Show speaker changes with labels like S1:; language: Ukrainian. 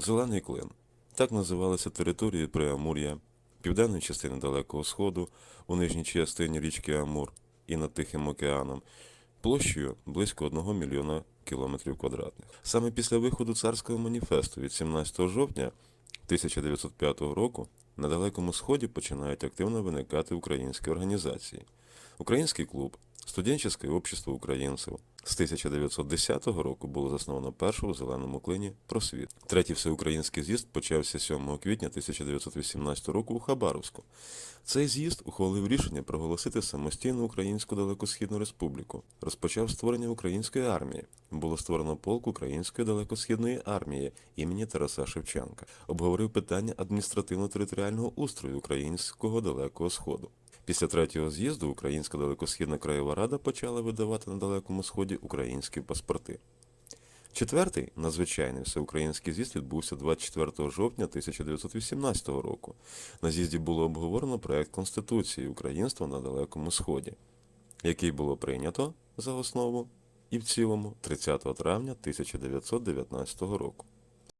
S1: Зелений клин. Так називалися території Преамур'я, південної частини Далекого Сходу, у нижній частині річки Амур і над Тихим океаном, площею близько 1 мільйона кілометрів квадратних. Саме після виходу царського маніфесту від 17 жовтня 1905 року на Далекому Сході починають активно виникати українські організації. Український клуб, студенческое общество українців. З 1910 року було засновано першу у зеленому клині просвіт. Третій всеукраїнський з'їзд почався 7 квітня 1918 року у Хабаровську. Цей з'їзд ухвалив рішення проголосити самостійну Українську Далекосхідну Республіку. Розпочав створення української армії. Було створено полк Української далекосхідної армії імені Тараса Шевченка. Обговорив питання адміністративно-територіального устрою українського далекого сходу. Після третього з'їзду Українська далекосхідна краєва рада почала видавати на Далекому Сході українські паспорти. Четвертий надзвичайний всеукраїнський з'їзд відбувся 24 жовтня 1918 року. На з'їзді було обговорено проект Конституції Українства на Далекому Сході, який було прийнято за основу і в цілому 30 травня 1919 року.